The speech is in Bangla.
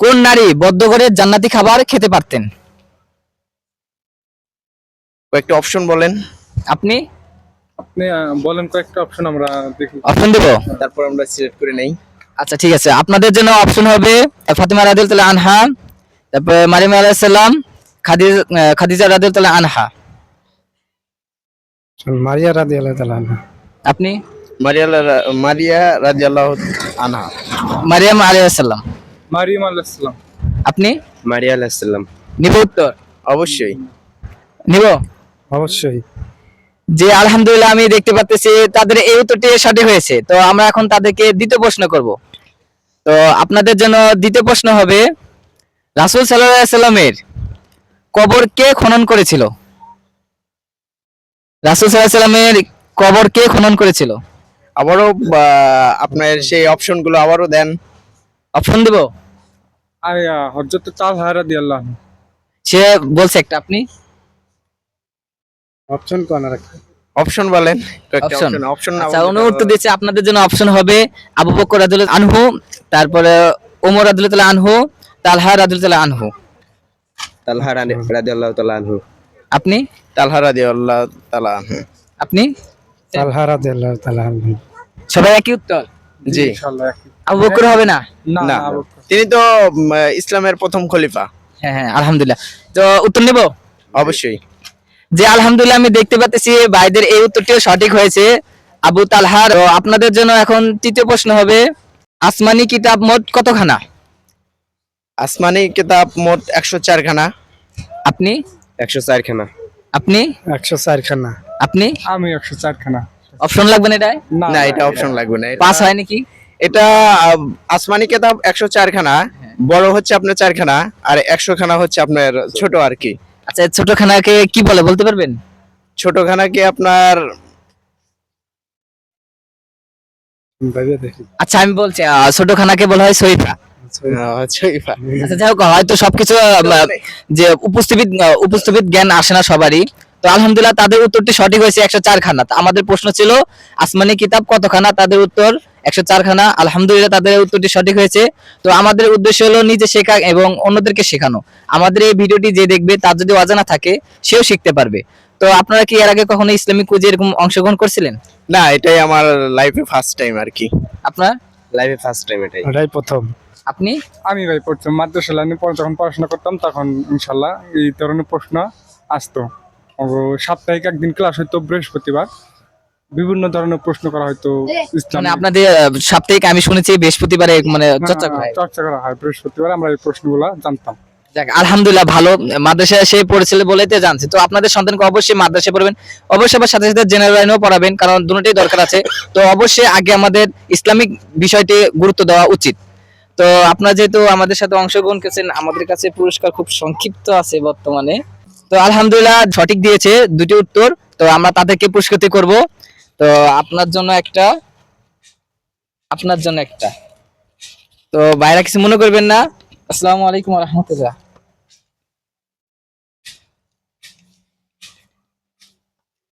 কোন নারী বদ্ধ করে জান্নাতি খাবার খেতে পারতেন? কয়েকটা অপশন বলেন। আপনি? আপনি আহ, বলেন কয়েকটা অপশন আমরা দেখি। অপশন দেব? তারপর আমরা সিলেক্ট করে নেই। আচ্ছা ঠিক আছে। আপনাদের জন্য অপশন হবে ফাতিমা রাদিয়াল্লাহু আনহা তারপরে মারিয়াম আলাইহিস সালাম খাদিজা আহ, খাদিজা রাদিয়াল্লাহু আনহা। মারিয়া রাদি আল্লাহ তালা আপনি? মারিয়া মারিয়া রাদিয়াল্লাহু আনহা। মারিয়াম আলাইহিস সালাম। মারিয়াম আলাইসালাম আপনি? মারিয়া আলাইহিস নিব উত্তর? অবশ্যই। নিব? অবশ্যই। যে আলহামদুলিল্লাহ আমি দেখতে পাচ্ছি তাদের এই উত্তরটি সঠিক হয়েছে। তো আমরা এখন তাদেরকে দ্বিতীয় প্রশ্ন করব। তো আপনাদের জন্য দ্বিতীয় প্রশ্ন হবে রাসূল সাল্লাল্লাহু আলাইহি সাল্লামের কবর কে খনন করেছিল? রাসূল সাল্লাল্লাহু আলাইহি সাল্লামের কবর কে খনন করেছিল? আবারও আপনার সেই অপশনগুলো আবারও দেন। অপশন দেব? হজরত তাল হারা দিয়ে আল্লাহ সে বলছে একটা আপনি? অপশন কোন রাখি অপশন বলেন কয়েকটা অপশন অপশন আচ্ছা উনি উত্তর দিচ্ছে আপনাদের জন্য অপশন হবে আবু বকর রাদিয়াল্লাহু আনহু তারপরে ওমর রাদিয়াল্লাহু আনহু তালহা রাদিয়াল্লাহু আনহু। তালহা রাদিয়াল্লাহু তাআলা আনহু। আপনি? তালহা রাদিয়াল্লাহু তাআলা আনহু। আপনি? তালহা রাদি আল্লাহ তালা সবাই একই উত্তর? জি। ইনশাআল্লাহ আবু বকর হবে না? না। তিনি তো ইসলামের প্রথম খলিফা। হ্যাঁ হ্যাঁ আলহামদুলিল্লাহ। তো উত্তর নেব? অবশ্যই। যে আলহামদুলিল্লাহ আমি দেখতে পাচ্ছি ভাইদের এই উত্তরটিও সঠিক হয়েছে আবু তালহার আপনাদের জন্য এখন তৃতীয় প্রশ্ন হবে আসমানি কিতাব মোট কতখানা? আসমানি কিতাব মোট একশো চারখানা। আপনি? একশো চারখানা। আপনি? একশো চারখানা। আপনি? আমি একশো চারখানা। অপশন লাগবে না এটাই না এটা অপশন লাগবে না পাস হয় নাকি? এটা আসমানি কিতাব একশো চারখানা বড় হচ্ছে আপনার চারখানা আর একশো খানা হচ্ছে আপনার ছোট আর কি। আচ্ছা ছোটখানাকে কি বলে বলতে পারবেন? ছোটখানাকে আপনার আচ্ছা আমি বলছি আহ, ছোটখানাকে বলা হয় ছয়ফা। আচ্ছা যাই হোক হয়তো সবকিছু যে উপস্থিত উপস্থিত জ্ঞান আসে না সবারই। তো আলহামদুলিল্লাহ তাদের উত্তরটি সঠিক হয়েছে একশো চার খানা। তো আমাদের প্রশ্ন ছিল আসমানি কিতাব কতখানা? তাদের উত্তর একশো চার খানা। আলহামদুলিল্লাহ তাদের উত্তরটি সঠিক হয়েছে। তো আমাদের উদ্দেশ্য হলো নিজে শেখা এবং অন্যদেরকে শেখানো। আমাদের এই ভিডিওটি যে দেখবে তার যদি অজানা থাকে সেও শিখতে পারবে। তো আপনারা কি এর আগে কখনো ইসলামিক কুইজে এরকম অংশগ্রহণ করছিলেন? না এটাই আমার লাইফে ফার্স্ট টাইম আর কি। আপনার? লাইফে ফার্স্ট টাইম এটাই। ওটাই প্রথম। আপনি? আমি ভাই প্রথম। মাদ্রাসা লাইনে যখন পড়াশোনা করতাম তখন ইনশাল্লাহ এই ধরনের প্রশ্ন আসতো। সাপ্তাহিক একদিন ক্লাস হইতো বৃহস্পতিবার। বিভিন্ন ধরনের প্রশ্ন করা হয়তো মানে আপনাদের সাপ্তাহিক আমি শুনেছি বৃহস্পতিবারে মানে চর্চা করা হয়। চর্চা করা হয়। বৃহস্পতিবার আমরা এই প্রশ্নগুলা জানতাম। যাক আলহামদুলিল্লাহ ভালো। মাদ্রাসায় সে পড়েছিল বলেই তো জানছি। তো আপনাদের সন্তানকে অবশ্যই মাদ্রাসায় পড়বেন। অবশ্যই আবার সাথে সাথে জেনারেল লাইনেও পড়াবেন কারণ দুটোই দরকার আছে। তো অবশ্যই আগে আমাদের ইসলামিক বিষয়টি গুরুত্ব দেওয়া উচিত। তো আপনারা যেহেতু আমাদের সাথে অংশগ্রহণ করেছেন আমাদের কাছে পুরস্কার খুব সংক্ষিপ্ত আছে বর্তমানে। তো আলহামদুলিল্লাহ সঠিক দিয়েছে দুটি উত্তর। তো আমরা তাদেরকে পুরস্কৃত করব। তো আপনার জন্য একটা, আপনার জন্য একটা। তো বাইরে কিছু মনে করবেন না। আসসালামু আলাইকুম রহমতুল্লাহ।